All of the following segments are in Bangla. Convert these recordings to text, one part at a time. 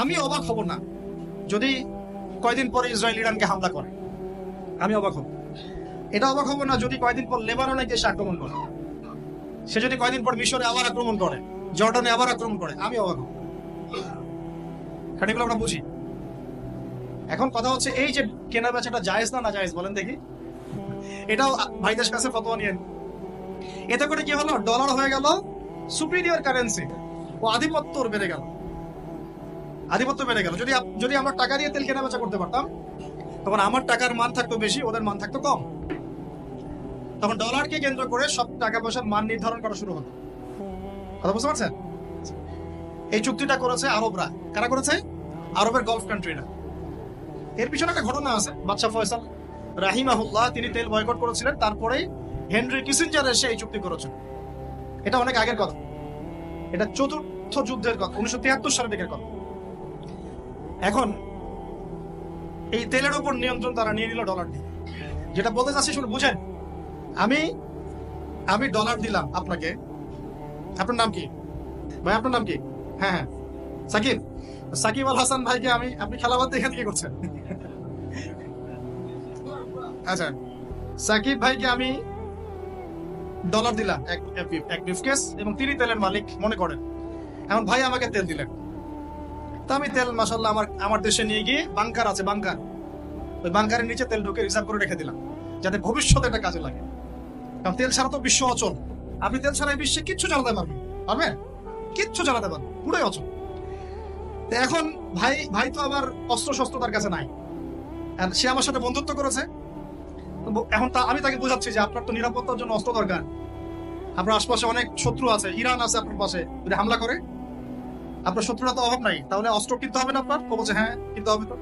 আমি অবাক হব না। যদি কয়দিন পরে ইসরায়েল ইরানকে হামলা করে। আমি অবাক হব। এটা অবাক হব না যদি কয়দিন পর লেবাননে সে আক্রমণ করে। সে যদি কয়দিন পর মিশরে আবার আক্রমণ করে, জর্ডানে আবার আক্রমণ করে, আমি অবাক হব। আমরা বুঝি। এখন কথা হচ্ছে এই যে কেনা বেচাটা জায়েজ না না জায়েজ, বলেন দেখি। এটাও ভাইদের কাছে ফতোয়া নিয়ে এতে করে কি হলো? ডলার হয়ে গেল সুপিরিয়র কারেন্সি ও আধিপত্য বেড়ে গেল। আধিপত্য বেড়ে গেল। যদি যদি আমরা টাকা দিয়ে তেল কেনা বেচা করতে পারতাম, তখন আমার টাকার মান থাকতো বেশি, ওদের মান থাকতো কম। তখন ডলারকে কেন্দ্র করে সব টাকা পয়সার মান নির্ধারণ করা শুরু হতো। কথা বুঝতে পারছেন? এই চুক্তিটা করেছে আরবরা। কারা করেছে? আরবের গলফ কান্ট্রিরা এর পিছনে একটা ঘটনা আছে, বাদশাহ ফয়সাল রাহিমাহুল্লাহ, তিনি তেল বয়কট করেছিলেন তারপরে হেনরি কিসিঞ্জার এসে এই চুক্তি করেছেন। এটা অনেক আগের কথা। এটা চতুর্থ যুদ্ধের কথা, উনিশশো তিয়াত্তর সালের দিকের কথা। এখন এই তেলের উপর নিয়ন্ত্রণ তারা নিয়ে নিল ডলার দিয়ে। যেটা বলতে চাচ্ছি শুনে বুঝেন? আমি আমি ডলার দিলাম আপনাকে। আপনার নাম কি? ভাই, আপনার নাম কি? হ্যাঁ হ্যাঁ। সাকিব সাকিব আল হাসান ভাইকে আমি, আপনি খেলাবাদ এখান থেকে করছেন। আচ্ছা সাকিব ভাইকে আমি ডলার দিলাম এক ব্রিফকেস এবং তিনি তেলের মালিক মনে করেন। এখন ভাই আমাকে তেল দিলেন। তা আমি তেল মাসাল্লাহ আমার আমার দেশে নিয়ে গিয়ে বাংকার আছে বাংকার ওই বাংকারের নিচে তেল ঢুকে রিজার্ভ করে রেখে দিলাম, যাতে ভবিষ্যতে এটা কাজে লাগে। কারণ তেল ছাড়া তো বিশ্ব অচল। আপনি তেল ছাড়া এই বিশ্বে কিচ্ছু চালাতে পারবেন পারবেন? কিচ্ছু চালাতে পারবেন পুরোই অচল। এখন ভাই ভাই তো আবার অস্ত্র শস্ত্র তার কাছে নাই। আর সে আমার সাথে বন্ধুত্ব করেছে। এখন তা, আমি তাকে বোঝাচ্ছি যে আপনার তো নিরাপত্তার জন্য অস্ত্র দরকার। আপনার আশপাশে অনেক শত্রু আছে, ইরান আছে আপনার পাশে, যদি হামলা করে আপনার শত্রুরা তো অভাব নাই। তাহলে অস্ত্র কিনতে হবে না আপনার? ও বলছে হ্যাঁ কিনতে হবে তো।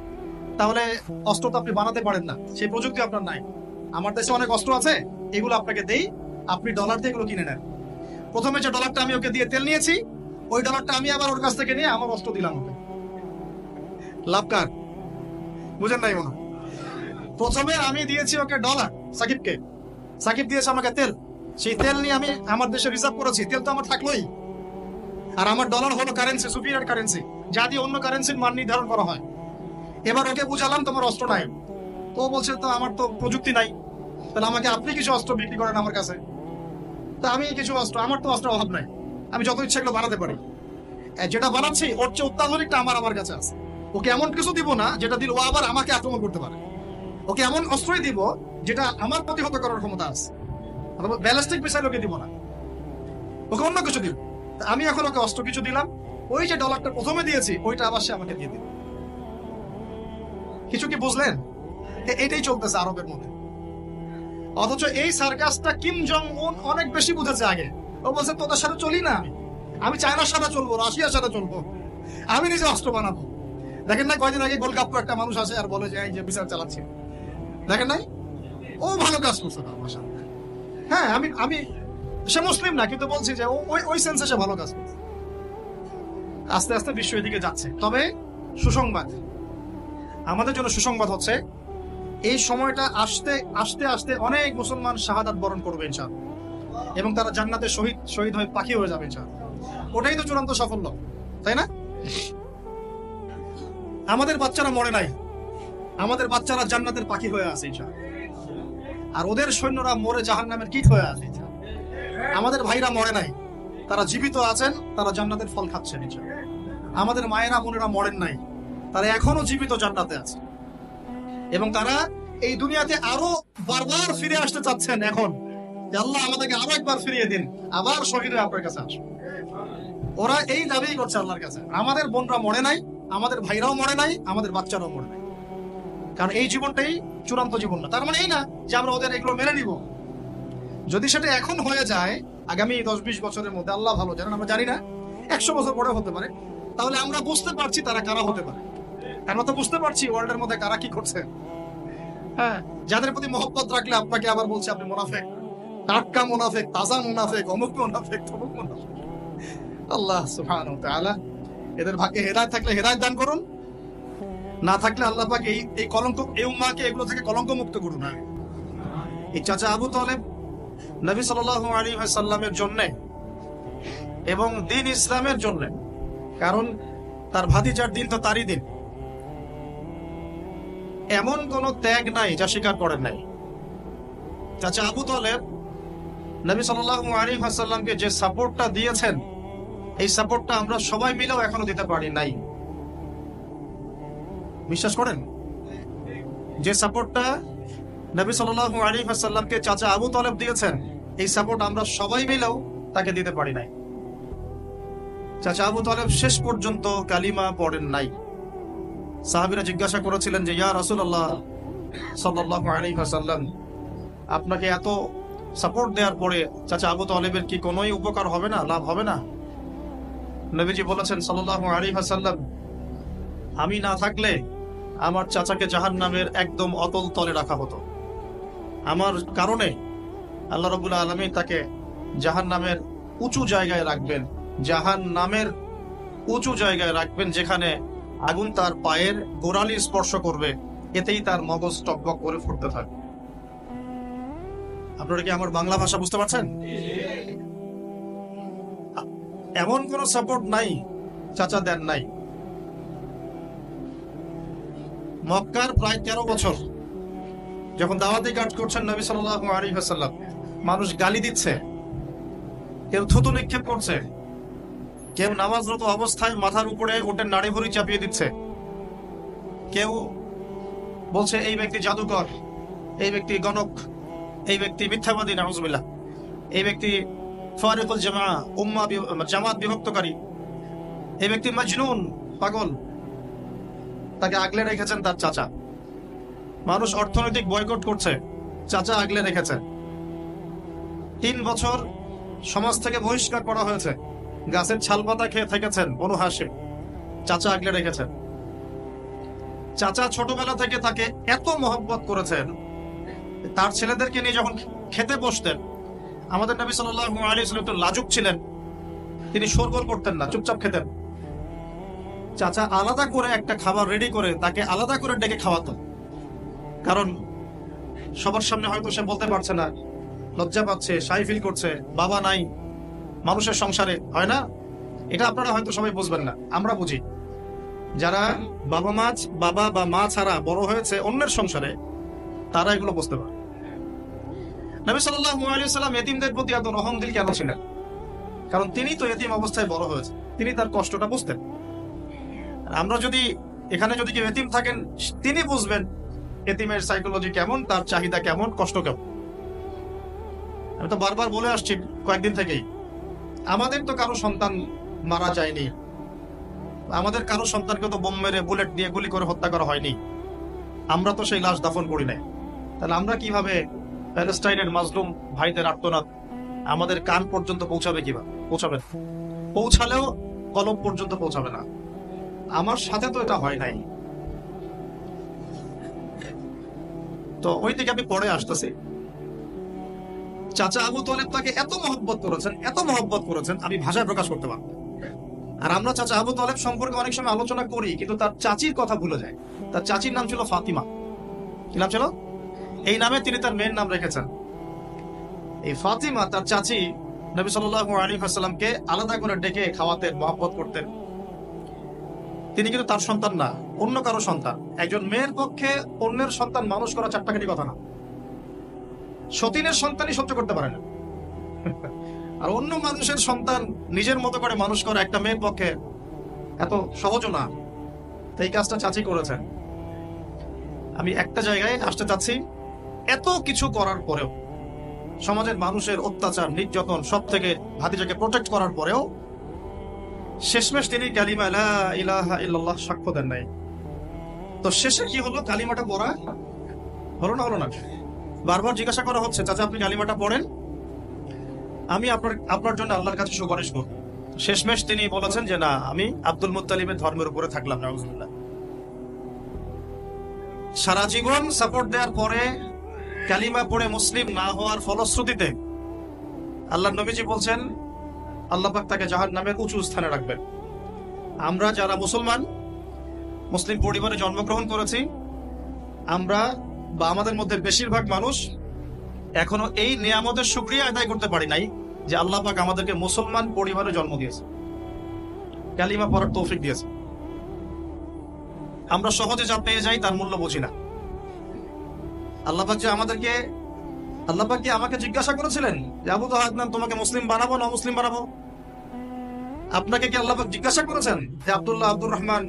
তাহলে অস্ত্র তো আপনি বানাতে পারেন না। সেই প্রযুক্তি আপনার নাই। আমার দেশে অনেক অস্ত্র আছে, এগুলো আপনাকে দেই। আপনি ডলার দিয়ে এগুলো কিনে নেন। প্রথমে যে ডলারটা আমি ওকে দিয়ে তেল নিয়েছি, ওই ডলারটা আমি আবার ওর কাছ থেকে নিয়ে আমার অস্ত্র দিলাম ওকে। লাভ কার? বুঝেন নাই মনে প্রথমে আমি দিয়েছি ওকে ডলার, সাকিবকে। সাকিব দিয়েছে আমাকে তেল। সেই তেল নিয়ে আমি আমার দেশে রিজার্ভ করেছি। তেল তো আমার থাকলোই। আর আমার ডলার হলো কারেন্সি সুপিরিয়র কারেন্সি যা দিয়ে অন্য কারেন্সির মান নির্ধারণ করা হয়। এবার ওকে বুঝালাম তোমার অস্ত্র নাই। তো বলছে, তো আমার তো প্রযুক্তি নাই। তাহলে আমাকে আপনি কিছু অস্ত্র বিক্রি করেন আমার কাছে? তা আমি কিছু অস্ত্র, আমার তো অস্ত্র অভাব নাই। আমি যত ইচ্ছা এগুলো বানাতে পারি। যেটা বানাচ্ছি, ওর চেয়ে অত্যাধুনিকটা আমার আমার কাছে আছে। ওকে এমন কিছু দিব না, যেটা দিল ও আবার আমাকে আক্রমণ করতে পারে। ওকে এমন অস্ত্রই দিব, যেটা আমার প্রতিহত করার ক্ষমতা আছে। ব্যালিস্টিক মিসাইল ওকে দিব না। ওকে অন্য কিছু দিব। আমি এখন ওকে অস্ত্র কিছু দিলাম। ওই যে ডলারটা প্রথমে দিয়েছি, ওইটা আবার সে আমাকে দিয়ে দিল। কিছু কি বুঝলেন? এটাই চলতেছে আরবের মধ্যে। অথচ এই সার্কাসটা কিম জং উন অনেক বেশি বুঝেছে আগে। ও বলছে, তোদের সাথে চলি না আমি। আমি চায়নার সাথে চলবো, রাশিয়ার সাথে চলবো। আমি নিজে অস্ত্র বানাবো। দেখেন না কয়দিন আগে গোলকাপ্পু একটা মানুষ আসে আর বলে যে, এই যে বিচার চালাচ্ছে। দেখেন নাই? ও ভালো কাজ করছে হ্যাঁ আমি আমি সে মুসলিম না, কিন্তু বলছি যে ওই ওই সেন্সে সে ভালো কাজ করছে। আস্তে আস্তে বিশ্ব এদিকে যাচ্ছে। তবে সুসংবাদ, আমাদের জন্য সুসংবাদ হচ্ছে, এই সময়টা আসতে আসতে আসতে অনেক মুসলমান শাহাদাত বরণ করবে, ইনশাআল্লাহ। এবং তারা জান্নাতে শহীদ শহীদ হয়ে পাখি হয়ে যাবে, ইনশাআল্লাহ। ওটাই তো চূড়ান্ত সাফল্য, তাই না? আমাদের বাচ্চারা মরে নাই। আমাদের বাচ্চারা জান্নাতের পাখি হয়ে আছে, ইনশাআল্লাহ। আর ওদের সৈন্যরা মরে জাহান নামের কীট হয়ে আছে। আমাদের ভাইরা মরে নাই। তারা জীবিত আছেন, তারা জান্নাতের ফল খাচ্ছেন ইনশাআল্লাহ। আমাদের মায়েরা, বোনেরা মরেন নাই। তারা এখনও জীবিত জান্নাতে আছে। এবং তারা এই দুনিয়াতে আরও বারবার ফিরে আসতে চাচ্ছেন এখন। আল্লাহ আমাদেরকে আরও একবার ফিরিয়ে দিন। আবার শহীদ আপনার কাছে আসুন ওরা এই দাবিই করছে আল্লাহর কাছে। আমাদের বোনরা মরে নাই, আমাদের ভাইরাও মরে নাই, আমাদের বাচ্চারাও মরে নাই। কারণ এই জীবনটাই চূড়ান্ত জীবন না। তার মানে এই না যে আমরা ওদের এগুলো মেনে নিব। যদি সেটা এখন হয়ে যায়, আগামী দশ বিশ বছরের মধ্যে, আল্লাহ ভালো জানেন, আমরা জানি না, একশো বছর পরে হতে পারে। তাহলে আমরা বুঝতে পারছি তারা কারা হতে পারে। আমরা তো বুঝতে পারছি ওয়ার্ল্ডের মধ্যে কারা কি করছে। হ্যাঁ যাদের প্রতি মহব্বত রাখলে আপনাকে আবার বলছে, আপনি মুনাফেক। টাটকা মুনাফেক, তাজা মুনাফেক, অমুক মুনাফেক, তমুক মুনাফেক। আল্লাহ ওয়া এদের ভাগ্যে হেদায়েত থাকলে হেদায়েত দান করুন। না থাকলে আল্লাহ পাক এই এই কলঙ্ক এই উম্মাহকে এগুলো থেকে কলঙ্ক মুক্ত করুন এই চাচা আবু তালেব নবী সাল্লাল্লাহু আলাইহি ওয়াসাল্লামের জন্য এবং দিন ইসলামের জন্য। কারণ তার ভাতিজার দিন তো তারই দিন। এমন কোন ত্যাগ নাই যা স্বীকার করেন নাই। চাচা আবু তলেব নবী সাল্লাল্লাহু আলাইহি ওয়াসাল্লামকে যে সাপোর্টটা দিয়েছেন, এই সাপোর্টটা আমরা সবাই মিলেও এখনও দিতে পারি নাই। বিশ্বাস করেন? যে সাপোর্টটা নবী সাল্লাল্লাহু আলাইহি ওয়াসাল্লামকে চাচা আবু তলেব দিয়েছেন, এই সাপোর্ট আমরা সবাই মিলেও তাকে দিতে পারি নাই। চাচা আবু তলেব শেষ পর্যন্ত কালিমা পড়েন নাই। সাহাবীরা জিজ্ঞাসা করেছিলেন যে, ইয়া রাসূলুল্লাহ সাল্লাল্লাহু আলাইহি ওয়াসাল্লাম, আপনাকে এত সাপোর্ট দেওয়ার পরে চাচা আবু তলেবের কি কোনোই উপকার হবে না, লাভ হবে না? নবীজি বলেছেন, সাল্লাল্লাহু আলাইহি ওয়াসাল্লাম, আমি না থাকলে আমার চাচাকে জাহান নামের একদম অতল তলে রাখা হতো। আমার কারণে আল্লাহ রবুল্লা আলমী তাকে জাহান নামের উঁচু জায়গায় রাখবেন। জাহান নামের উঁচু জায়গায় রাখবেন যেখানে আগুন তার পায়ের গোড়ালি স্পর্শ করবে, এতেই তার মগজ টকবক করে ফুটতে থাকবে। আপনারা কি আমার বাংলা ভাষা বুঝতে পারছেন? এমন কোন সাপোর্ট নাই, চাচা দেন নাই। মক্কার প্রায় তেরো বছর যখন দাওয়াতে কাজ করছেন নবী সাল্লাল্লাহু আলাইহি ওয়াসাল্লাম, মানুষ গালি দিচ্ছে, কেউ থুতু নিক্ষেপ করছে, কেউ নামাজরত অবস্থায় মাথার উপরে ওটের নাড়ি ভুড়ি চাপিয়ে দিচ্ছে, কেউ বলছে, এই ব্যক্তি জাদুকর, এই ব্যক্তি গণক, এই ব্যক্তি মিথ্যাবাদী, নাউজুবিল্লাহ, এই ব্যক্তি ফারিকুল জামা, উম্মা জামাত বিভক্তকারী, এই ব্যক্তি মাজনুন, পাগল। তাকে আগলে রেখেছেন তার চাচা। মানুষ অর্থনৈতিক বয়কট করছে, চাচা আগলে রেখেছেন তিন বছর সমাজ থেকে বহিষ্কার করা হয়েছে। গাছের ছালপাতা খেয়ে থেকেছেন বনু হাসে চাচা আগলে রেখেছেন। চাচা ছোটবেলা থেকে তাকে এত মহব্বত করেছেন, তার ছেলেদেরকে নিয়ে যখন খেতে বসতেন, আমাদের নবী সাল্লাম একটু লাজুক ছিলেন। তিনি শোরগোল করতেন না, চুপচাপ খেতেন। চাচা আলাদা করে একটা খাবার রেডি করে তাকে আলাদা করে ডেকে খাওয়াতো কারণ সবার সামনে হয়তো সে বলতে পারছে না, লজ্জা পাচ্ছে সাই ফিল করছে, বাবা নাই, মানুষের সংসারে, হয় না? এটা আপনারা হয়তো সবাই বুঝবেন না, আমরা বুঝি। যারা বাবা মা, বাবা বা মা ছাড়া বড় হয়েছে অন্যের সংসারে, তারা এগুলো বুঝতে পারে। নবী সাল্লাল্লাহু সাল্লাম এতিমদের প্রতি এত রহম দিল কেন ছিলেন? কারণ তিনি তো এতিম অবস্থায় বড় হয়েছে, তিনি তার কষ্টটা বুঝতেন। আমরা যদি এখানে যদি কেউ এতিম থাকেন, তিনি বুঝবেন এতিমের সাইকোলজি কেমন? তার চাহিদা কেমন? কষ্ট কেমন? আমি তো বারবার বলে আসছি কয়েকদিন থেকেই, আমাদের তো কারও সন্তান মারা যায়নি। আমাদের কারও সন্তানকে তো বোম মেরে বুলেট দিয়ে গুলি করে হত্যা করা হয়নি। আমরা তো সেই লাশ দাফন করি নাই। তাহলে আমরা কীভাবে প্যালেস্টাইনের মাজলুম ভাইদের আর্তনাদ আমাদের কান পর্যন্ত পৌঁছাবে কীভাবে? পৌঁছাবে পৌঁছালেও কলম পর্যন্ত পৌঁছাবে না। আমার সাথে তো এটা হয় নাই। তো ওই দিকে আমি পরে আসতেছি। চাচা আবু তলেব তাকে এত মহব্বত করেছেন, এত মহব্বত করেছেন, আমি ভাষায় প্রকাশ করতে পারব। আর আমরা চাচা আবু তলেব সম্পর্কে অনেক সময় আলোচনা করি, কিন্তু তার চাচির কথা ভুলে যায়। তার চাচির নাম ছিল ফাতিমা। কি নাম ছিল? এই নামে তিনি তার মেয়ের নাম রেখেছেন। এই ফাতিমা তার চাচি নবী সাল্লাল্লাহু আলাইহি ওয়াসাল্লামকে আলাদা করে ডেকে খাওয়াতেন, মহব্বত করতেন। তিনি কিন্তু তার সন্তান না, অন্য কারও সন্তান। একজন মেয়ের পক্ষে অন্যের সন্তান মানুষ করা চারটাখানি কথা না। সতীনের সন্তানই সহ্য করতে পারে না। আর অন্য মানুষের সন্তান নিজের মতো করে মানুষ করা একটা মেয়ের পক্ষে এত সহজ না। তো এই কাজটা চাচি করেছেন। আমি একটা জায়গায় আসতে চাচ্ছি, এত কিছু করার পরেও, সমাজের মানুষের অত্যাচার, নির্যাতন সব থেকে ভাতিজাকে প্রোটেক্ট করার পরেও শেষমেশ তিনি কালিমা ইলাহা ইল্লাল্লাহ সাক্ষ্য দেন নাই। তো শেষে কি হলো? কালিমাটা পড়া? হলো না হলো না? বারবার জিজ্ঞাসা করা হচ্ছে, চাচা, আপনি কালিমাটা পড়েন? আমি আপনার আপনার জন্য আল্লাহর কাছে সুপারিশ করব। শেষমেশ তিনি বলেছেন যে, না, আমি আব্দুল মুত্তালিবের ধর্মের উপরে থাকলাম, নাউজুবিল্লাহ। সারা জীবন সাপোর্ট দেওয়ার পরে কালিমা পড়ে মুসলিম না হওয়ার ফলশ্রুতিতে আল্লাহ নবীজি বলছেন আল্লাহ পাক তাকে জাহান নামের উঁচু স্থানে রাখবেন। আমরা যারা মুসলমান, মুসলিম পরিবারে জন্মগ্রহণ করেছি, আমরা বা আমাদের মধ্যে বেশিরভাগ মানুষ এখনও এই নিয়ামতের সুক্রিয়া আদায় করতে পারি নাই যে আল্লাহ পাক আমাদেরকে মুসলমান পরিবারে জন্ম দিয়েছে। কালিমা পড়ার তৌফিক দিয়েছে। আমরা সহজে যা পেয়ে যাই তার মূল্য বুঝি না। আল্লাপাক যে আমাদেরকে আল্লাপাক কি আমাকে জিজ্ঞাসা করেছিলেন? আবু তাহাদনান তোমাকে মুসলিম বানাবো না মুসলিম বানাবো? আপনাকে কি আল্লাপাক জিজ্ঞাসা করেছেন? যে আবদুল্লাহ আব্দুর রহমান,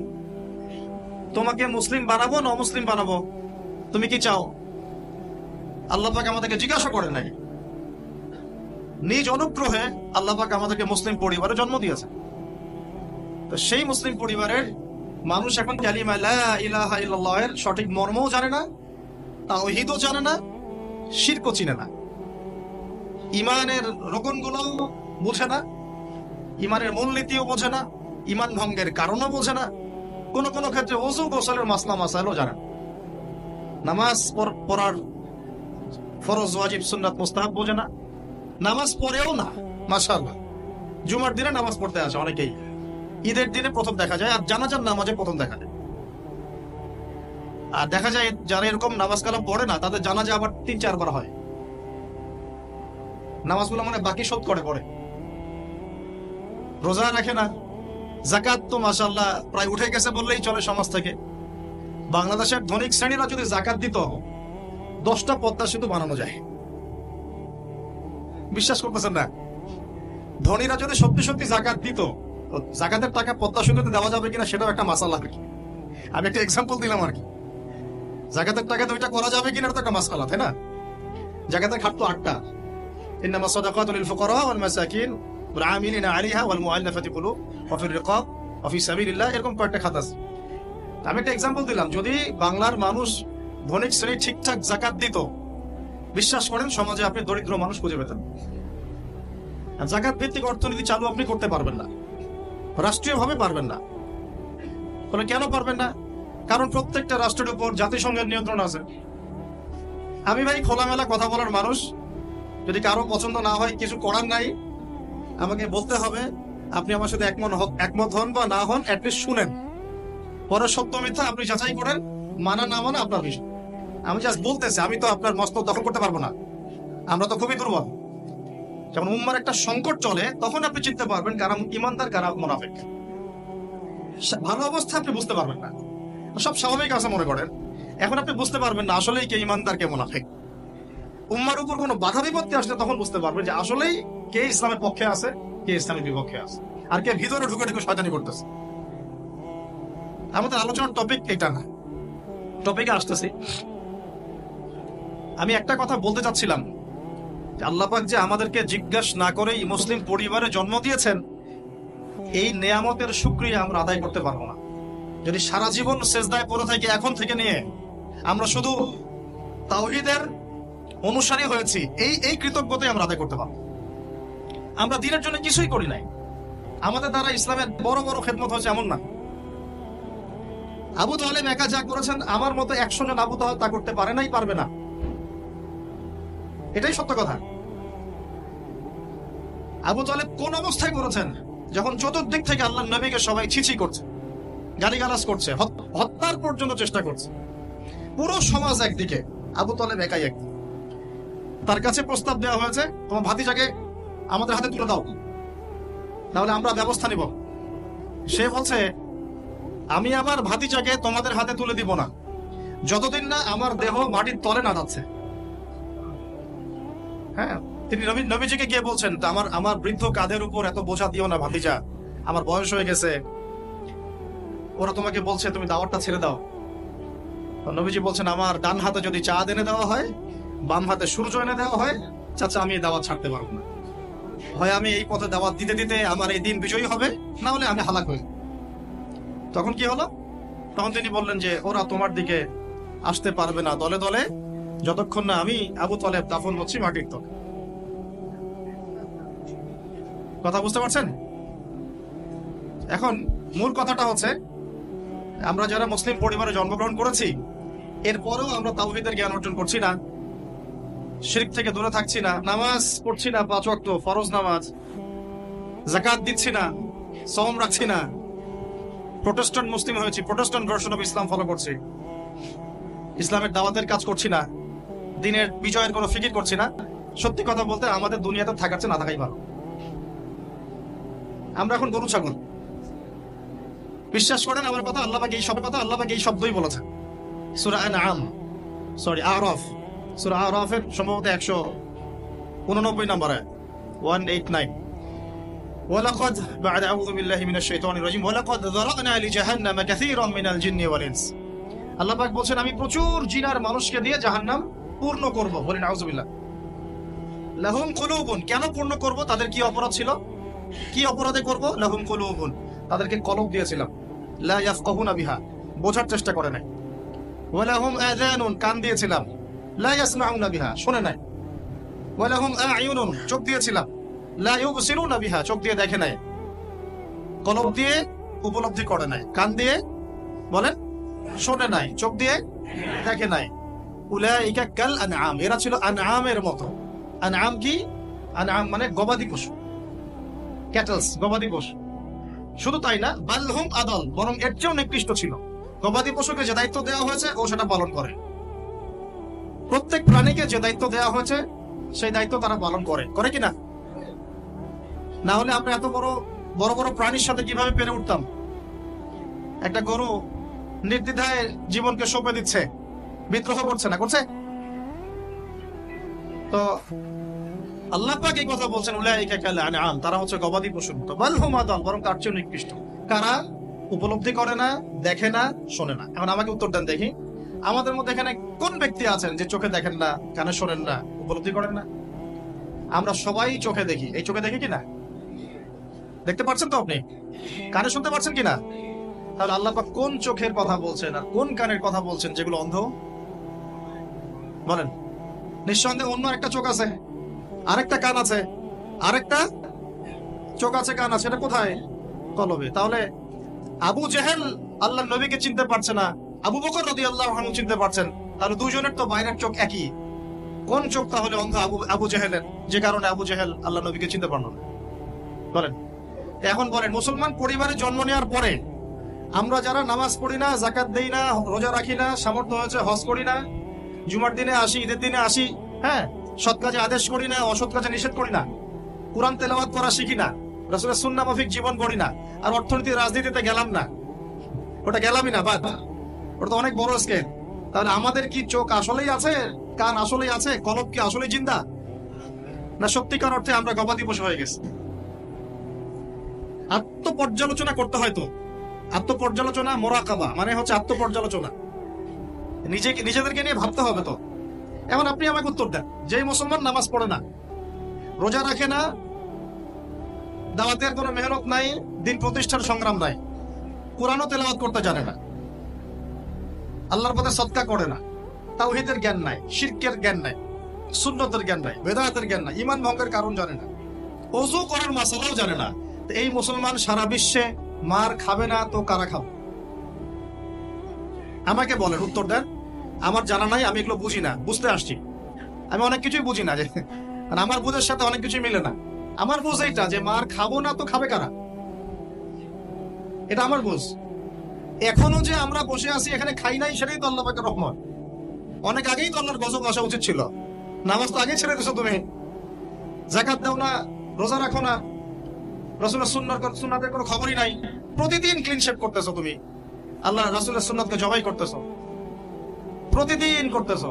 তোমাকে মুসলিম বানাবো না মুসলিম বানাবো? তুমি কি চাও? আল্লাপাক আমাদেরকে জিজ্ঞাসা করে নাই। নিজ অনুগ্রহে আল্লাপাক আমাদেরকে মুসলিম পরিবারে জন্ম দিয়েছে। তো সেই মুসলিম পরিবারের মানুষ এখন কালিমা লা ইলাহা এর সঠিক মর্মও জানে না, তাওহীদও জানে না শিরকও চিনে না। ইমানের রোকনগুলো বোঝে না, ইমানের মূলনীতিও বোঝে না, ইমান ভঙ্গের কারণও বোঝে না। কোন কোন ক্ষেত্রে ওজু গোসলের মাসলা মাসাইলও জানে। নামাজ পড়ার ফরজ, ওয়াজিব, সুন্নাত, মুস্তাহাব বোঝে না। নামাজ পড়েও না, মাশাআল্লাহ। জুমার দিনে নামাজ পড়তে আসে অনেকেই। ঈদের দিনে প্রথম দেখা যায়, আর জানাজার নামাজে প্রথম দেখা যায়। আর দেখা যায় যারা এরকম নামাজ কালাম পড়ে না, তাদের জানা যায় আবার তিন চারবার হয়। নামাজগুলো মানে বাকি শোধ করে, পড়ে। রোজা রাখে না। জাকাত তো মাসাল্লাহ প্রায় উঠে গেছে বললেই চলে সমাজ থেকে। বাংলাদেশের ধনিক শ্রেণীরা যদি জাকাত দিত, দশটা পদ্মা সেতু বানানো যায়। বিশ্বাস করতেছেন না? ধনীরা যদি সত্যি সত্যি জাকাত দিত জাকাতের টাকা পদ্মা সেতুতে দেওয়া যাবে কিনা সেটাও একটা মাসালা আর কি। আমি একটা এক্সাম্পল দিলাম আর কি। জাকাতের টাকা তো ওইটা করা যাবে কিনা এটা তো একটা মাসালা তাই না জাকাতের খাট তো আটটা إنما الصدقات للفقراء والمساكين والعاملين عليها والمؤلفة قلوب وفي الرقاب وفي سبيل الله এরকম কয়েকটা খাত আছে তা আমি একটা এক্সাম্পল দিলাম যদি বাংলার মানুষ ধনিক শ্রেণী ঠিকঠাক জাকাত দিত বিশ্বাস করেন সমাজে আপনি দরিদ্র মানুষ খুঁজে পেতেন আর জাকাত ভিত্তিক অর্থনীতি চালু আপনি করতে পারবেন না রাষ্ট্রীয়ভাবে পারবেন না বলে কেন পারবেন না কারণ প্রত্যেকটা রাষ্ট্রের উপর জাতিসংঘের নিয়ন্ত্রণ আছে। আমি ভাই খোলামেলা কথা বলার মানুষ। যদি কারও পছন্দ না হয়, কিছু করার নাই, আমাকে বলতে হবে, আপনি আমার সাথে একমত একমত হন বা না হন অ্যাটলিস্ট শুনেন। পরে সত্য মিথ্যা আপনি যাচাই করেন, মানা না মানা আপনার বিষয়। আমি জাস্ট বলতেছি, আমি তো আপনার মস্ত দখল করতে পারব না। আমরা তো খুবই দুর্বল। যখন উম্মার একটা সংকট চলে, তখন আপনি চিনতে পারবেন কারা ইমানদার, কারা মোনাফেক। ভালো অবস্থা আপনি বুঝতে পারবেন না। সব স্বাভাবিক আছে মনে করেন। এখন আপনি বুঝতে পারবেন না, আসলেই কে ইমানদার, কে মোনাফেক। উম্মার উপর কোনো বাধা বিপত্তি আসলে তখন বুঝতে পারবেন যে আসলেই কে ইসলামের পক্ষে আছে, কে ইসলামের বিপক্ষে আছে, আর কে ভিতরে ঢুকে ঢুকে শয়তানি করতেছে। আমাদের আলোচনার টপিক এটা না। টপিকে আসতেছি। আমি একটা কথা বলতে চাচ্ছিলাম। আল্লাপাক যে আমাদেরকে জিজ্ঞাসা না করেই মুসলিম পরিবারে জন্ম দিয়েছেন, এই নেয়ামতের সুক্রিয়া আমরা আদায় করতে পারব না। যদি সারা জীবন সেজদায় পড়ে থাকি এখন থেকে নিয়ে আমরা শুধু তাওহিদের অনুসারী হয়েছি, এই এই কৃতজ্ঞতাই আমরা আদায় করতে পারব। আমরা দিনের জন্য কিছুই করি নাই। আমাদের দ্বারা ইসলামের বড় বড় খেদমত হয়েছে এমন না। আবু তাহলে একা যা করেছেন, আমার মতো একশো জন আবু তাহলে তা করতে পারে নাই, পারবে না। এটাই সত্য কথা। আবু তালেব কোন অবস্থায় করেছেন? যখন চতুর্দিক থেকে আল্লাহ নবীকে সবাই ছিছি করছে। গালিগালাজ করছে হত্যার পর্যন্ত চেষ্টা করছে। পুরো সমাজ একদিকে, আবু তালেব একাই একদিকে। তার কাছে প্রস্তাব দেওয়া হয়েছে, তোমার ভাতিজাকে আমাদের হাতে তুলে দাও। তাহলে আমরা ব্যবস্থা নিব। সে বলছে, আমি আমার ভাতিজাকে তোমাদের হাতে তুলে দিব না। যতদিন না আমার দেহ মাটির তলে না যাচ্ছে। হ্যাঁ তিনি নবী, নবীজিকে গিয়ে বলছেন আমার আমার বৃদ্ধ কাঁধের উপর এত বোঝা দিও না ভাতিজা? আমার বয়স হয়ে গেছে ওরা তোমাকে বলছে, তুমি দাওয়াতটা ছেড়ে দাও। নবীজি বলছেন, আমার ডান হাতে যদি চা এনে দেওয়া হয়, বাম হাতে সূর্য এনে দেওয়া হয়, চাচা, আমি এই দাওয়াত ছাড়তে পারব না। হয় আমি এই পথে দাওয়াত দিতে দিতে আমার এই দিন বিজয়ী হবে, না হলে আমি হালাক হই তখন কি হলো? তখন তিনি বললেন যে, ওরা তোমার দিকে আসতে পারবে না দলে দলে, যতক্ষণ না আমি আবু তলেব দাফন হচ্ছি মাটির তলে। কথা বুঝতে পারছেন? এখন মূল কথাটা হচ্ছে আমরা যারা মুসলিম পরিবারে জন্মগ্রহণ করেছি, এরপরেও আমরা তাওহীদের জ্ঞান অর্জন করছি না, শিরক থেকে দূরে থাকছি না, নামাজ পড়ছি না পাঁচ ওয়াক্ত, ফরজ নামাজ জাকাত দিচ্ছি না সম রাখছি না। প্রোটেস্ট্যান্ট মুসলিম হয়েছি, Protestant version of Islam follow করছি। ইসলামের দাওয়াতের কাজ করছি না, দিনের বিজয়ের কোনো ফিকির করছি না। সত্যি কথা বলতে আমাদের দুনিয়াতে থাকার চেয়ে না থাকাই ভালো। আমরা এখন গরু, ছাগল। বিশ্বাস করেন আমার কথা আল্লাহ পাক এই সব কথা আল্লাহ পাক এই শব্দই বলেছেন সূরা আনআম সরি আরফ সূরা আরফের সম্ভবত 189 নম্বরে 189 ولقد بعد أعوذ بالله من الشيطان الرجيم ولقد ذرأنا لجهنم كثيرا من الجن والإنس আল্লাহ পাক বলছেন আমি প্রচুর জিনার মানুষকে দিয়ে জাহান্নাম পূর্ণ করব বলেন আউযুবিল্লাহ লাহুম কুলুবুন কেন পূর্ণ করব তাদের কি অপরাধ ছিল কি অপরাধে করব লাহুম কুলুবুন তাদেরকে কলব দিয়েছিলাম লা ইয়াফকাহুনা বিহা। বোঝার চেষ্টা করে নাই। ওয়ালাহুম আযানুন, কান দিয়েছিলাম। লা ইয়াসমাউনা বিহা, শুনে নাই। ওয়ালাহুম আ'য়ুনুন, চোখ দিয়েছিলাম। লা ইউবসিরুনা বিহা, চোখ দিয়ে দেখে নাই। কলব দিয়ে উপলব্ধি করে নাই। কান দিয়ে, বলেন, শোনে নাই। চোখ দিয়ে দেখে নাই। উলাইকা কাল আনআম, এরা ছিল আনআমের মতো। আনআম কি? আনআম মানে গবাদি পশু। ক্যাটলস, গবাদি পশু। শুধু তাই না বালহুম আদল বরং এর চেয়েও নিকৃষ্ট ছিল। গবাদি পশুকে যে দায়িত্ব দেওয়া হয়েছে, ও সেটা পালন করে। প্রত্যেক প্রাণীকে যে দায়িত্ব দেওয়া হয়েছে, সেই দায়িত্ব তারা পালন করে। করে কি না? না হলে আমরা এত বড় বড় বড় প্রাণীর সাথে কীভাবে পেরে উঠতাম? একটা গরু নির্দ্বিধায় জীবনকে সঁপে দিচ্ছে, বিদ্রোহ করছে না, করছে? তো আল্লাহ পাক এই কথা বলছেন তারা হচ্ছে গবাদি পশুর মতো বরং চেয়ে নিকৃষ্ট। কারা? উপলব্ধি করে না, দেখে না, শোনে না। এখন আমাকে উত্তর দেন দেখি। আমাদের মধ্যে এখানে কোন ব্যক্তি আছেন যে চোখে দেখেন না, কানে শোনেন না, উপলব্ধি করেন না? আমরা সবাই চোখে দেখি। এই চোখে দেখি কিনা? দেখতে পাচ্ছেন তো আপনি? কানে শুনতে পাচ্ছেন কিনা? তাহলে আল্লাহ পাক কোন চোখের কথা বলছেন আর কোন কানের কথা বলছেন যেগুলো অন্ধ? বলেন। নিঃসন্দেহে অন্য একটা চোখ আছে। আরেকটা কান আছে। আরেকটা চোখ আছে, কান আছে, এটা কোথায়? কলবে। তাহলে আবু জেহেল আল্লাহ নবীকে চিনতে পারছে না। আবু বকর রদি আল্লাহ চিনতে পারছেন। তাহলে দুজনের তো বাইরের চোখ একই। কোন চোখ তাহলে অন্ধ আবু আবু জেহেলের? যে কারণে আবু জেহেল আল্লাহ নবীকে চিনতে পারল না। বলেন। এখন বলেন, মুসলমান পরিবারে জন্ম নেওয়ার পরে আমরা যারা নামাজ পড়ি না জাকাত দেই না, রোজা রাখি না, সামর্থ্য হয়েছে হজ করি না, জুমার দিনে আসি, ঈদের দিনে আসি হ্যাঁ সৎ কাজে আদেশ করি না, অসৎ কাজে নিষেধ করি না। কোরআন তেলাওয়াত করা শিখি না, রসুলের সুন্না মাফিক জীবন করি না, আর অর্থনীতি, রাজনীতিতে গেলাম না। ওটা গেলামই না বাদ ওটা তো অনেক বড় স্কেল তাহলে আমাদের কি চোখ আসলেই আছে? কান আসলেই আছে? কলব কি আসলেই জিন্দা? না সত্যিকার অর্থে আমরা গবাদি পশু হয়ে গেছি। আত্মপর্যালোচনা করতে হয় তো। আত্মপর্যালোচনা মোরাকাবা মানে হচ্ছে আত্মপর্যালোচনা। নিজেকে, নিজেদেরকে নিয়ে ভাবতে হবে তো। এখন আপনি আমাকে উত্তর দেন। যে মুসলমান নামাজ পড়ে না, রোজা রাখে না, দাওয়াতের কোনো মেহনত নাই, দিন প্রতিষ্ঠার সংগ্রাম নাই, কোরআনও তেলাওয়াত করতে জানে না, আল্লাহর পথে সৎকা করে না, তাওহীদের জ্ঞান নাই, শিরকের জ্ঞান নাই, সুন্নতের জ্ঞান নাই, বেদায়াতের জ্ঞান নাই ইমান ভঙ্গের কারণ জানে না অজু করার মাসালাও জানে না এই মুসলমান সারা বিশ্বে মার খাবে না, তো কারা খাবে? আমাকে বলেন, উত্তর দেন। আমার জানা নাই, আমি এগুলো বুঝি না। বুঝতে আসছি। আমি অনেক কিছুই বুঝি না যে আর আমার বুঝের সাথে অনেক কিছুই মিলে না। আমার বুঝ এইটা যে, মার খাব না তো খাবে কারা? এটা আমার বুঝ। এখনও যে আমরা বসে আছি, এখানে খাই নাই, সেটাই তো আল্লাহ রহমত। অনেক আগেই তো আল্লাহর গজব আসা উচিত ছিল। নামাজ তো আগে ছেড়ে দিছো তুমি। জাকাত দাও না, রোজা রাখো না। রসুলের সুন্নার সুন্নাতের কোনো খবরই নাই। প্রতিদিন ক্লিন শেপ করতেছো তুমি। আল্লাহ রসুলের সুন্নাতকে জবাই করতেছো। প্রতিদিন করতেছো।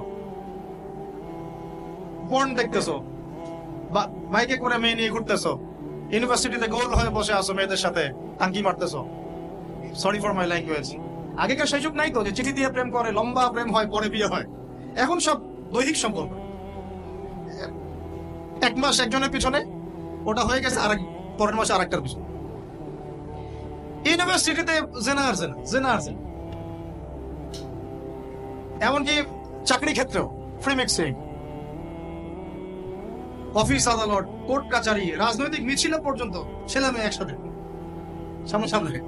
পর্ন দেখতেছো। বাইকে করে মেয়ে নিয়ে ঘুরতেছো। ইউনিভার্সিটিতে গোল হয়ে বসে আছো মেয়েদের সাথে, টাঙ্কি মারতেছো। সরি ফর মাই ল্যাঙ্গুয়েজ আগেকার সেই যুগ নাই তো, যে চিঠি দিয়ে প্রেম করে, লম্বা প্রেম হয়, পরে বিয়ে হয়। এখন সব দৈহিক সম্পর্ক। এক মাস একজনের পিছনে, ওটা হয়ে গেছে আরেক, পরের মাসে আরেকটার পিছনে। ইউনিভার্সিটিতে জেনা আর জেনা জেনা আর জেনা এমনকি চাকরি ক্ষেত্রেও ফ্রি মিক্সিং অফিস আদালত কোর্ট কাচারি, রাজনৈতিক মিছিল পর্যন্ত ছেলে মেয়ে একসাথে। সামনে সামনে।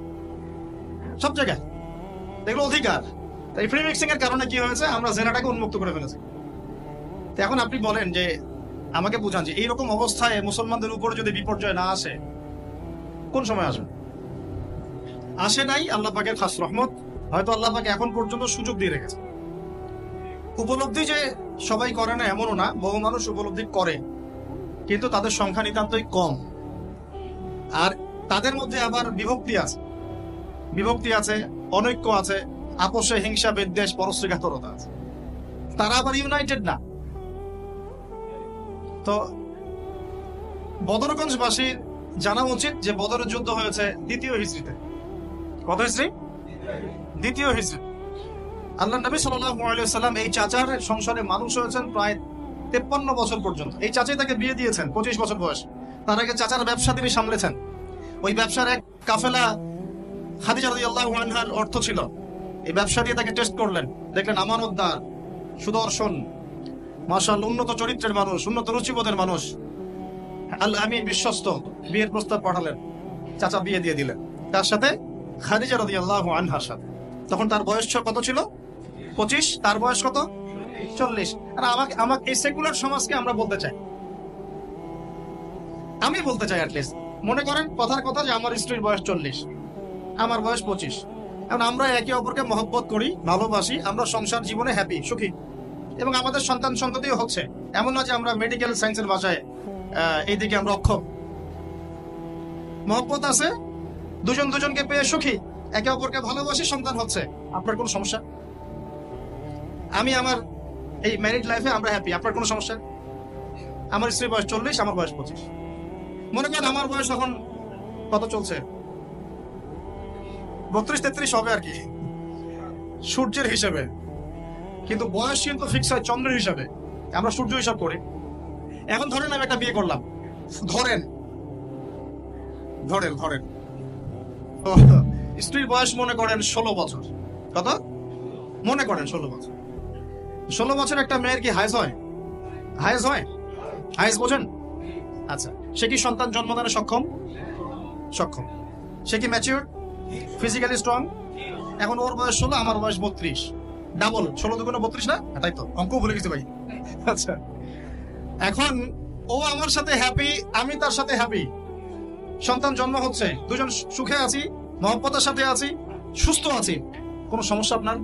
সব জায়গায়। এগুলো অধিকার। তাই ফ্রি মিক্সিং এর কারণে কি হয়েছে? আমরা জেনাটাকে উন্মুক্ত করে ফেলেছি। তো এখন আপনি বলেন যে, আমাকে বুঝান যে, এইরকম অবস্থায় মুসলমানদের উপরে যদি বিপর্যয় না আসে, কোন সময় আসবে? আসে নাই আল্লাহ পাকের খাস রহমত। হয়তো আল্লাহ পাকে এখন পর্যন্ত সুযোগ দিয়ে রেখেছে উপলব্ধি যে সবাই করে না, এমনও না, বহু মানুষ উপলব্ধি করে, কিন্তু তাদের সংখ্যা নিতান্তই কম। আর তাদের মধ্যে আবার বিভক্তি আছে। বিভক্তি আছে, অনৈক্য আছে, আপোষে হিংসা, বিদ্বেষ, পরশ্রীঘাতরতা আছে। তারা আবার ইউনাইটেড না। তো বদরগঞ্জবাসীর জানা উচিত যে বদরের যুদ্ধ হয়েছে দ্বিতীয় হিজড়িতে। কত হিজড়ি? দ্বিতীয় হিজড়ি। আল্লাহ নবী সাল্লাম এই চাচার সংসারে মানুষ হয়েছেন প্রায় তেপ্পান্ন বছর পর্যন্ত। এই চাচাই তাকে বিয়ে দিয়েছেন, পঁচিশ বছর বয়স। তার আগে চাচার ব্যবসা তিনি সামলেছেন। ওই ব্যবসার এক কাফেলা অর্থ ছিল। এই ব্যবসা দিয়ে তাকে টেস্ট করলেন। দেখলেন সুদর্শন মার্শাল উন্নত চরিত্রের মানুষ, উন্নত রুচিবোধের মানুষ। আল বিশ্বস্ত, বিয়ের প্রস্তাব পাঠালেন। চাচা বিয়ে দিয়ে দিলেন। তার সাথে খাদিজা রাদিয়াল্লাহু আনহার সাথে। তখন তার বয়স কত ছিল? পঁচিশ, তার বয়স কত? চল্লিশ। আর আমাকে আমাকে, এই সেকুলার সমাজকে আমরা বলতে চাই। আমি বলতে চাই অ্যাটলিস্ট মনে করেন, কথার কথা যে আমার স্ত্রীর বয়স চল্লিশ, আমার বয়স পঁচিশ। এখন আমরা একে অপরকে মহব্বত করি, ভালোবাসি, আমরা সংসার জীবনে হ্যাপি সুখী। এবং আমাদের সন্তান সন্ততিও হচ্ছে। এমন না যে আমরা মেডিকেল সায়েন্সের ভাষায় এইদিকে আমরা অক্ষম। মহব্বত আছে, দুজন দুজনকে পেয়ে সুখী, একে অপরকে ভালোবাসি, সন্তান হচ্ছে। আপনার কোনো সমস্যা? আমি আমার এই ম্যারিড লাইফে আমরা হ্যাপি আপনার কোনো সমস্যা? আমার স্ত্রীর বয়স চল্লিশ, আমার বয়স পঁচিশ। মনে করেন আমার বয়স এখন কত চলছে? বত্রিশ, তেত্রিশ হবে আর কি। সূর্যের হিসেবে। কিন্তু বয়স কিন্তু ফিক্স হয় চন্দ্রের হিসাবে। আমরা সূর্য হিসাব করি। এখন ধরেন আমি একটা বিয়ে করলাম। ধরেন। ধরেন ধরেন। স্ত্রীর বয়স মনে করেন ষোলো বছর। কত? মনে করেন ষোলো বছর। ষোলো বছর একটা মেয়ের কি হাইজ হয়? হাইজ হয়? হাইজ বোঝেন? আচ্ছা সে কি সন্তান জন্মদানে সক্ষম? সক্ষম। সে কি ম্যাচিউর ফিজিক্যালি স্ট্রং এখন ওর বয়স ষোলো আমার বয়স বত্রিশ। ডাবল ষোলো দুগুণে বত্রিশ না? হ্যাঁ, তাই তো। অঙ্ক ভুলে গেছি ভাই। আচ্ছা। এখন ও আমার সাথে হ্যাপি আমি তার সাথে হ্যাপি সন্তান জন্ম হচ্ছে। দুজন সুখে আছি মহব্বতের সাথে আছি সুস্থ আছি। কোনো সমস্যা আপনার?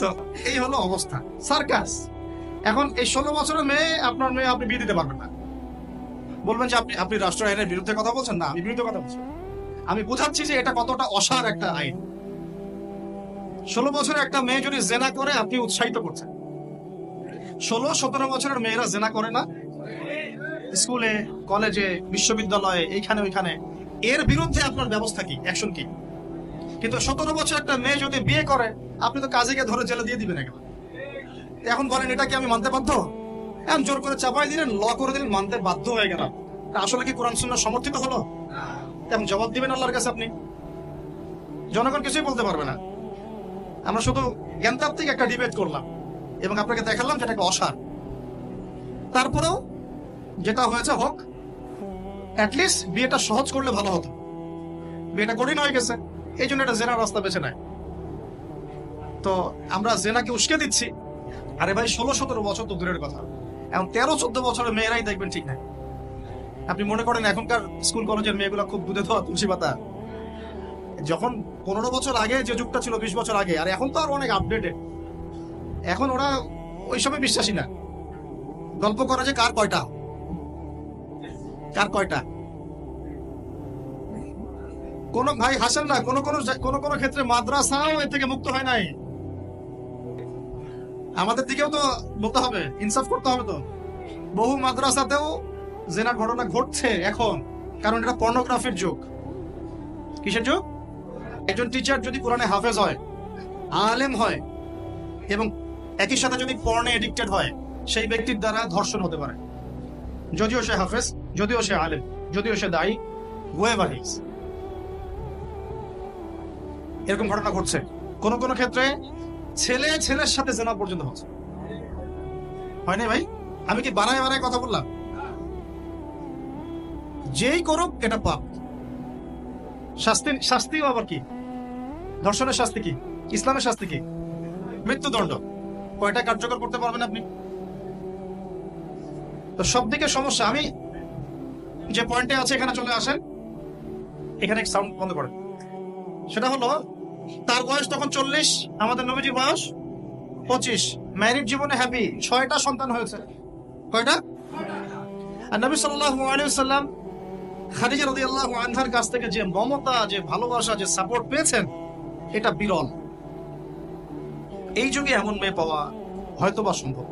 তো এই হলো অবস্থা। সার্কাস। এখন এই ষোলো বছরের মেয়ে, আপনার মেয়ে আপনি বিয়ে দিতে পারবেন না। বলবেন যে আপনি আপনি রাষ্ট্র আইনের বিরুদ্ধে কথা বলছেন? না, আমি বিরুদ্ধে কথা বলছি আমি বুঝাচ্ছি যে এটা কতটা অসার একটা আইন। ষোলো বছরের একটা মেয়ে যদি জেনা করে, আপনি উৎসাহিত করছেন। ষোলো, সতেরো বছরের মেয়েরা জেনা করে না। স্কুলে, কলেজে, বিশ্ববিদ্যালয়ে, এইখানে, ওইখানে। এর বিরুদ্ধে আপনার ব্যবস্থা কি? অ্যাকশন কি? কিন্তু সতেরো বছর একটা মেয়ে যদি বিয়ে করে, আপনি তো কাজীকে ধরে জেলে দিয়ে দিবেন একেবারে। এখন বলেন, এটা কি আমি মানতে বাধ্য? এখন জোর করে চাপাই দিলেন, ল করে দিলেন, মানতে বাধ্য হয়ে গেলাম। আসলে কি কোরআন সুন্নাহ সমর্থিত হলো? এখন জবাব দিবেন আল্লাহর কাছে আপনি। জনগণ কিছুই বলতে পারবে না। আমরা শুধু জ্ঞানতাত্ত্বিক একটা ডিবেট করলাম এবং আপনাকে দেখালাম যেটা একটা অসার। তারপরেও যেটা হয়েছে, হোক অ্যাটলিস্ট বিয়েটা সহজ করলে ভালো হতো। বিয়েটা কঠিন হয়ে গেছে। এই জন্য এটা জেনার রাস্তা বেছে নেয়। তো আমরা জেনাকে উস্কে দিচ্ছি। আরে ভাই, ষোলো সতেরো বছর তো দূরের কথা। এখন তেরো চোদ্দ বছরের মেয়েরাই দেখবেন ঠিক নাই। আপনি মনে করেন এখনকার স্কুল কলেজের মেয়েগুলো খুব দুধে ধোয়া, তুলসী পাতা। যখন পনেরো বছর আগে যে যুগটা ছিল, বিশ বছর আগে, আর এখন তো আর অনেক আপডেটেড এখন ওরা ওই ওইসবে বিশ্বাসী না। গল্প করা যে কার কয়টা? কার কয়টা? কোন ভাই হাসেন না, কোন কোন কোন কোন ক্ষেত্রে মাদ্রাসাও এর থেকে মুক্ত হয় নাই। আমাদের দিকেও তো বলতে হবে, ইনসাফ করতে হবে তো। বহু মাদ্রাসাতেও জেনার ঘটনা ঘটছে এখন, কারণ এটা পর্নোগ্রাফির যুগ। কিসের যুগ? একজন টিচার যদি কোরআনে হাফেজ হয়, আলেম হয়, এবং একই সাথে যদি পর্নে এডিক্টেড হয়, সেই ব্যক্তির দ্বারা ধর্ষণ হতে পারে। যদিও সে হাফেজ, যদিও সে আলেম, যদিও সে দায়ী he is এরকম ঘটনা ঘটছে। কোন কোন ক্ষেত্রে ছেলে ছেলের সাথে জেনা পর্যন্ত হচ্ছে। হয়নি ভাই? আমি কি বানায় বানায় কথা বললাম? যেই করুক, এটা পাপ। শাস্তি, শাস্তিও আবার কি? ধর্ষণের শাস্তি কি? ইসলামের শাস্তি কি? মৃত্যুদণ্ড। কয়টা কার্যকর করতে পারবেন আপনি? তো সব দিকে সমস্যা, আমি যে পয়েন্টে আছে, এখানে চলে আসেন। এখানে সাউন্ড বন্ধ করেন। সেটা হলো তার বয়স তখন চল্লিশ, আমাদের নবীজির বয়স পঁচিশ। ম্যারিড জীবনে হ্যাপি ছয়টা সন্তান হয়েছে। কয়টা? আর নবী সাল্লাম রাদিয়াল্লাহু আনহার কাছ থেকে যে মমতা, যে ভালোবাসা, যে সাপোর্ট পেয়েছেন, এটা বিরল। এই যুগে এমন মেয়ে পাওয়া হয়তো বা সম্ভব।